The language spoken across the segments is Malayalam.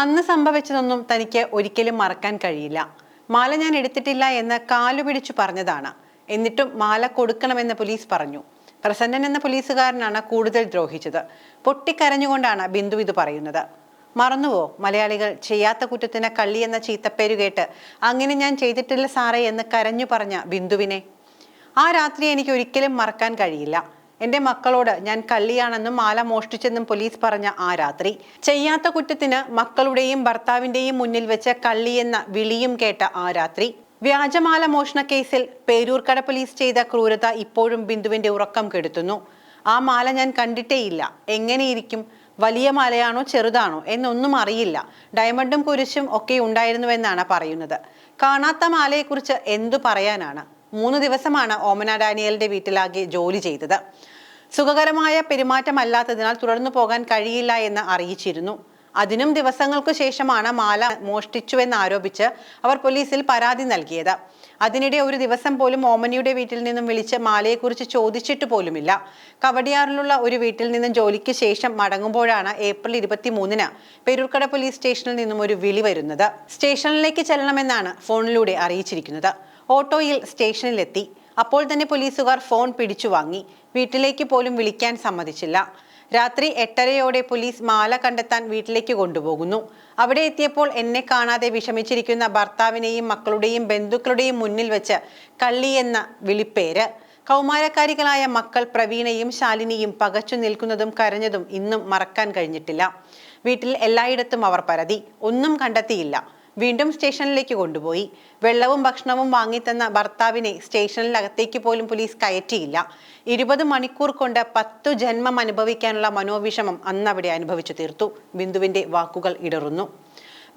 അന്ന് സംഭവിച്ചതൊന്നും തനിക്ക് ഒരിക്കലും മറക്കാൻ കഴിയില്ല. മാല ഞാൻ എടുത്തിട്ടില്ല എന്ന് കാലു പിടിച്ചു പറഞ്ഞതാണ്. എന്നിട്ടും മാല കൊടുക്കണമെന്ന് പോലീസ് പറഞ്ഞു. പ്രസന്നൻ എന്ന പോലീസുകാരനാണ് കൂടുതൽ ദ്രോഹിച്ചത്. പൊട്ടിക്കരഞ്ഞുകൊണ്ടാണ് ബിന്ദു ഇത് പറയുന്നത്. മറന്നുവോ? മലയാളികൾ ചെയ്യാത്ത കുറ്റത്തിന് കള്ളി എന്ന ചീത്തപ്പേരു കേട്ട് അങ്ങനെ ഞാൻ ചെയ്തിട്ടില്ല സാറേ എന്ന് കരഞ്ഞു പറഞ്ഞ ബിന്ദുവിനെ. ആ രാത്രി എനിക്ക് ഒരിക്കലും മറക്കാൻ കഴിയില്ല. എന്റെ മക്കളോട് ഞാൻ കള്ളിയാണെന്നും മാല മോഷ്ടിച്ചെന്നും പോലീസ് പറഞ്ഞ ആ രാത്രി. ചെയ്യാത്ത കുറ്റത്തിന് മക്കളുടെയും ഭർത്താവിന്റെയും മുന്നിൽ വെച്ച് കള്ളിയെന്ന വിളിയും കേട്ട ആ രാത്രി. വ്യാജമാല മോഷണ കേസിൽ പേരൂർക്കട പോലീസ് ചെയ്ത ക്രൂരത ഇപ്പോഴും ബിന്ദുവിന്റെ ഉറക്കം കെടുത്തുന്നു. ആ മാല ഞാൻ കണ്ടിട്ടേയില്ല. എങ്ങനെയിരിക്കും? വലിയ മാലയാണോ ചെറുതാണോ എന്നൊന്നും അറിയില്ല. ഡയമണ്ടും കുരിശും ഒക്കെ ഉണ്ടായിരുന്നുവെന്നാണ് പറയുന്നത്. കാണാത്ത മാലയെക്കുറിച്ച് എന്തു പറയാനാണ്? മൂന്ന് ദിവസമാണ് ഓമന ഡാനിയലിന്റെ വീട്ടിലാകെ ജോലി ചെയ്തത്. സുഖകരമായ പെരുമാറ്റമല്ലാത്തതിനാൽ തുടർന്നു പോകാൻ കഴിയില്ല എന്ന് അറിയിച്ചിരുന്നു. അതിനും ദിവസങ്ങൾക്കു ശേഷമാണ് മാല മോഷ്ടിച്ചുവെന്ന് ആരോപിച്ച് അവർ പോലീസിൽ പരാതി നൽകിയത്. അതിനിടെ ഒരു ദിവസം പോലും ഓമനിയുടെ വീട്ടിൽ നിന്നും വിളിച്ച് മാലയെക്കുറിച്ച് ചോദിച്ചിട്ട് പോലുമില്ല. കവടിയാറിലുള്ള ഒരു വീട്ടിൽ നിന്നും ജോലിക്ക് ശേഷം മടങ്ങുമ്പോഴാണ് ഏപ്രിൽ ഇരുപത്തി മൂന്നിന് പെരൂർക്കട പോലീസ് സ്റ്റേഷനിൽ നിന്നും ഒരു വിളി വരുന്നത്. സ്റ്റേഷനിലേക്ക് ചെല്ലണമെന്നാണ് ഫോണിലൂടെ അറിയിച്ചിരിക്കുന്നത്. ഓട്ടോയിൽ സ്റ്റേഷനിലെത്തി. അപ്പോൾ തന്നെ പോലീസുകാർ ഫോൺ പിടിച്ചു വാങ്ങി. വീട്ടിലേക്ക് പോലും വിളിക്കാൻ സമ്മതിച്ചില്ല. രാത്രി എട്ടരയോടെ പോലീസ് മാല കണ്ടെത്താൻ വീട്ടിലേക്ക് കൊണ്ടുപോകുന്നു. അവിടെ എത്തിയപ്പോൾ എന്നെ കാണാതെ വിഷമിച്ചിരിക്കുന്ന ഭർത്താവിനെയും മക്കളുടെയും ബന്ധുക്കളുടെയും മുന്നിൽ വെച്ച് കള്ളി എന്ന വിളിപ്പേര്. കൗമാരക്കാരികളായ മക്കൾ പ്രവീണയും ശാലിനിയും പകച്ചു നിൽക്കുന്നതും കരഞ്ഞതും ഇന്നും മറക്കാൻ കഴിഞ്ഞിട്ടില്ല. വീട്ടിൽ എല്ലായിടത്തും അവർ പരതി. ഒന്നും കണ്ടെത്തിയില്ല. വീണ്ടും സ്റ്റേഷനിലേക്ക് കൊണ്ടുപോയി. വെള്ളവും ഭക്ഷണവും വാങ്ങിത്തന്ന ഭർത്താവിനെ സ്റ്റേഷനിലകത്തേക്ക് പോലും പോലീസ് കയറ്റിയില്ല. ഇരുപത് മണിക്കൂർ കൊണ്ട് പത്തു ജന്മം അനുഭവിക്കാനുള്ള മനോവിഷമം അന്നവിടെ അനുഭവിച്ചു തീർത്തു. ബിന്ദുവിന്റെ വാക്കുകൾ ഇടറുന്നു.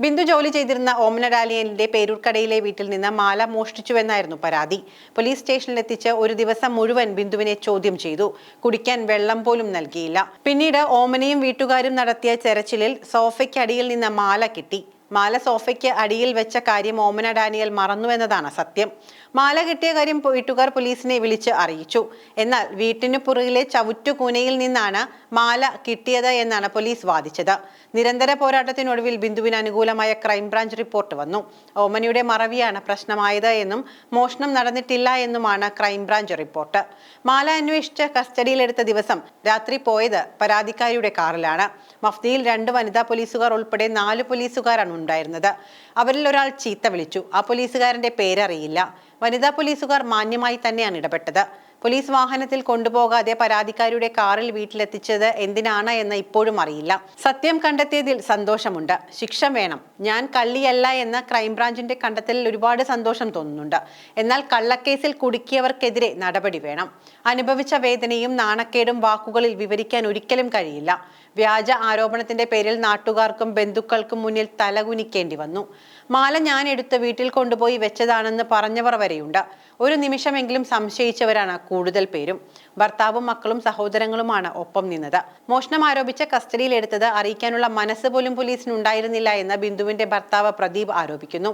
ബിന്ദു ജോലി ചെയ്തിരുന്ന ഓമന ഡാലിയലിന്റെ പേരൂർക്കടയിലെ വീട്ടിൽ നിന്ന് മാല മോഷ്ടിച്ചുവെന്നായിരുന്നു പരാതി. പോലീസ് സ്റ്റേഷനിലെത്തിച്ച് ഒരു ദിവസം മുഴുവൻ ബിന്ദുവിനെ ചോദ്യം ചെയ്തു. കുടിക്കാൻ വെള്ളം പോലും നൽകിയില്ല. പിന്നീട് ഓമനയും വീട്ടുകാരും നടത്തിയ തെരച്ചിലിൽ സോഫയ്ക്കടിയിൽ നിന്ന് മാല കിട്ടി. മാല സോഫയ്ക്ക് അടിയിൽ വെച്ച കാര്യം ഓമന ഡാനിയൽ മറന്നു എന്നതാണ് സത്യം. മാല കിട്ടിയ കാര്യം വീട്ടുകാർ പോലീസിനെ വിളിച്ച് അറിയിച്ചു. എന്നാൽ വീട്ടിനു പുറകിലെ ചവിറ്റുകൂനയിൽ നിന്നാണ് മാല കിട്ടിയത് എന്നാണ് പോലീസ് വാദിച്ചത്. നിരന്തര പോരാട്ടത്തിനൊടുവിൽ ബിന്ദുവിന് അനുകൂലമായ ക്രൈംബ്രാഞ്ച് റിപ്പോർട്ട് വന്നു. ഓമനയുടെ മറവിയാണ് പ്രശ്നമായത് എന്നും മോഷണം നടന്നിട്ടില്ല എന്നുമാണ് ക്രൈംബ്രാഞ്ച് റിപ്പോർട്ട്. മാല അന്വേഷിച്ച് കസ്റ്റഡിയിലെടുത്ത ദിവസം രാത്രി പോയത് പരാതിക്കാരിയുടെ കാറിലാണ്. മഫ്തിയിൽ രണ്ട് വനിതാ പോലീസുകാർ ഉൾപ്പെടെ നാല് പോലീസുകാരാണ് ഉണ്ടായിരുന്നത്. അവരിൽ ഒരാൾ ചീത്ത വിളിച്ചു. ആ പോലീസുകാരന്റെ പേരറിയില്ല. വനിതാ പോലീസുകാർ മാന്യമായി തന്നെയാണ് ഇടപെട്ടത്. പോലീസ് വാഹനത്തിൽ കൊണ്ടുപോകാതെ പരാതിക്കാരിയുടെ കാറിൽ വീട്ടിലെത്തിച്ചത് എന്തിനാണ് എന്ന് ഇപ്പോഴും അറിയില്ല. സത്യം കണ്ടെത്തിയതിൽ സന്തോഷമുണ്ട്. ശിക്ഷ വേണം. ഞാൻ കള്ളിയല്ല എന്ന ക്രൈംബ്രാഞ്ചിന്റെ കണ്ടെത്തലിൽ ഒരുപാട് സന്തോഷം തോന്നുന്നുണ്ട്. എന്നാൽ കള്ളക്കേസിൽ കുടുക്കിയവർക്കെതിരെ നടപടി വേണം. അനുഭവിച്ച വേദനയും നാണക്കേടും വാക്കുകളിൽ വിവരിക്കാൻ ഒരിക്കലും കഴിയില്ല. വ്യാജ ആരോപണത്തിന്റെ പേരിൽ നാട്ടുകാർക്കും ബന്ധുക്കൾക്കും മുന്നിൽ തലകുനിക്കേണ്ടി വന്നു. മാല ഞാൻ എടുത്ത് വീട്ടിൽ കൊണ്ടുപോയി വെച്ചതാണെന്ന് പറഞ്ഞവർ വരെയുണ്ട്. ഒരു നിമിഷമെങ്കിലും സംശയിച്ചവരാണ് കൂടുതൽ പേരും. ഭർത്താവും മക്കളും സഹോദരങ്ങളുമാണ് ഒപ്പം നിന്നത്. മോഷണം ആരോപിച്ച കസ്റ്റഡിയിലെടുത്തത് അറിയിക്കാനുള്ള മനസ്സ് പോലും പോലീസിന് ഉണ്ടായിരുന്നില്ല എന്ന് ബിന്ദുവിന്റെ ഭർത്താവ് പ്രദീപ് ആരോപിക്കുന്നു.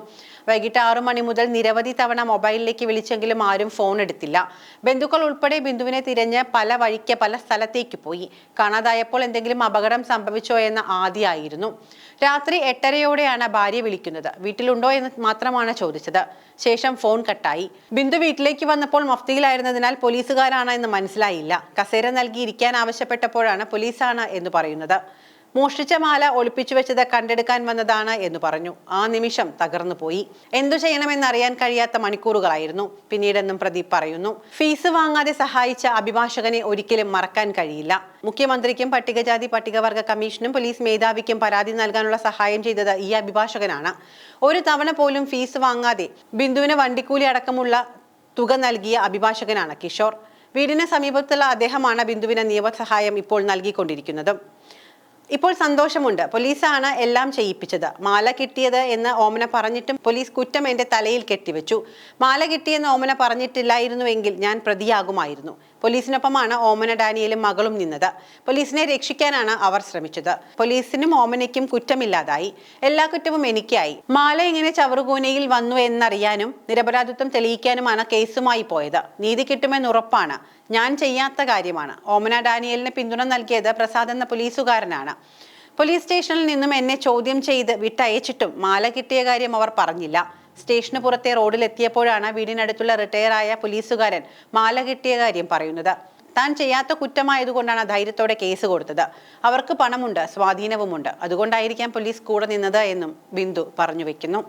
വൈകിട്ട് ആറു മണി മുതൽ നിരവധി തവണ മൊബൈലിലേക്ക് വിളിച്ചെങ്കിലും ആരും ഫോൺ എടുത്തില്ല. ബന്ധുക്കൾ ഉൾപ്പെടെ ബിന്ദുവിനെ തിരഞ്ഞ് പല വഴിക്ക് പല സ്ഥലത്തേക്ക് പോയി. കാണാതായപ്പോൾ എന്തെങ്കിലും അപകടം സംഭവിച്ചോ എന്ന ആദ്യമായിരുന്നു. രാത്രി എട്ടരയോടെയാണ് ഭാര്യ വിളിക്കുന്നത്. വീട്ടിലുണ്ടോ എന്ന് മാത്രമാണ് ചോദിച്ചത്. ശേഷം ഫോൺ കട്ടായി. ബിന്ദു വീട്ടിലേക്ക് വന്നപ്പോൾ മഫ്തിയിലായിരുന്നതിനാൽ പോലീസുകാരാണ് എന്ന് മനസ്സിലായില്ല. കസേര നൽകി ഇരിക്കാൻ ആവശ്യപ്പെട്ടപ്പോഴാണ് പോലീസാണ് എന്ന് പറയുന്നത്. മോഷ്ടിച്ച മാല ഒളിപ്പിച്ചു വെച്ചത് കണ്ടെടുക്കാൻ വന്നതാണ് എന്ന് പറഞ്ഞു. ആ നിമിഷം തകർന്നു പോയി. എന്തു ചെയ്യണമെന്ന് അറിയാൻ കഴിയാത്ത മണിക്കൂറുകളായിരുന്നു. പിന്നീടെന്നും പ്രദീപ് പറയുന്നു ഫീസ് വാങ്ങാതെ സഹായിച്ച അഭിഭാഷകനെ ഒരിക്കലും മറക്കാൻ കഴിയില്ല. മുഖ്യമന്ത്രിക്കും പട്ടികജാതി പട്ടികവർഗ കമ്മീഷനും പോലീസ് മേധാവിക്കും പരാതി നൽകാനുള്ള സഹായം ചെയ്തത് ഈ അഭിഭാഷകനാണ്. ഒരു തവണ പോലും ഫീസ് വാങ്ങാതെ ബിന്ദുവിന് വണ്ടിക്കൂലി അടക്കമുള്ള തുക നൽകിയ അഭിഭാഷകനാണ് കിഷോർ. വീടിന് സമീപത്തുള്ള അദ്ദേഹമാണ് ബിന്ദുവിന് നിയമസഹായം ഇപ്പോൾ നൽകിക്കൊണ്ടിരിക്കുന്നത്. ഇപ്പോൾ സന്തോഷമുണ്ട്. പോലീസാണ് എല്ലാം ചെയ്യിപ്പിച്ചത്. മാല കിട്ടിയത് എന്ന് ഓമന പറഞ്ഞിട്ടും പോലീസ് കുറ്റം എന്റെ തലയിൽ കെട്ടിവെച്ചു. മാല കിട്ടിയെന്ന് ഓമന പറഞ്ഞിട്ടില്ലായിരുന്നുവെങ്കിൽ ഞാൻ പ്രതിയാകുമായിരുന്നു. പോലീസിനൊപ്പമാണ് ഓമന ഡാനിയലും മകളും നിന്നത്. പോലീസിനെ രക്ഷിക്കാനാണ് അവർ ശ്രമിച്ചത്. പോലീസിനും ഓമനയ്ക്കും കുറ്റമില്ലാതായി. എല്ലാ കുറ്റവും എനിക്കായി. മാല ഇങ്ങനെ ചവറുകൂനയിൽ വന്നു എന്നറിയാനും നിരപരാധിത്വം തെളിയിക്കാനുമാണ് കേസുമായി പോയത്. നീതി കിട്ടുമെന്ന് ഉറപ്പാണ്. ഞാൻ ചെയ്യാത്ത കാര്യമാണ്. ഓമന ഡാനിയലിന് പിന്തുണ നൽകിയത് പ്രസാദ് എന്ന പോലീസുകാരനാണ്. പോലീസ് സ്റ്റേഷനിൽ നിന്നും എന്നെ ചോദ്യം ചെയ്ത് വിട്ടയച്ചിട്ടും മാല കിട്ടിയ കാര്യം അവർ പറഞ്ഞില്ല. സ്റ്റേഷന് പുറത്തെ റോഡിലെത്തിയപ്പോഴാണ് വീടിനടുത്തുള്ള റിട്ടയറായ പോലീസുകാരൻ മാല കിട്ടിയ കാര്യം പറയുന്നത്. താൻ ചെയ്യാത്ത കുറ്റമായതുകൊണ്ടാണ് ധൈര്യത്തോടെ കേസ് കൊടുത്തത്. അവർക്ക് പണമുണ്ട് സ്വാധീനവുമുണ്ട്. അതുകൊണ്ടായിരിക്കാം പോലീസ് കൂടെ നിന്നത് എന്നും ബിന്ദു പറഞ്ഞു വെക്കുന്നു.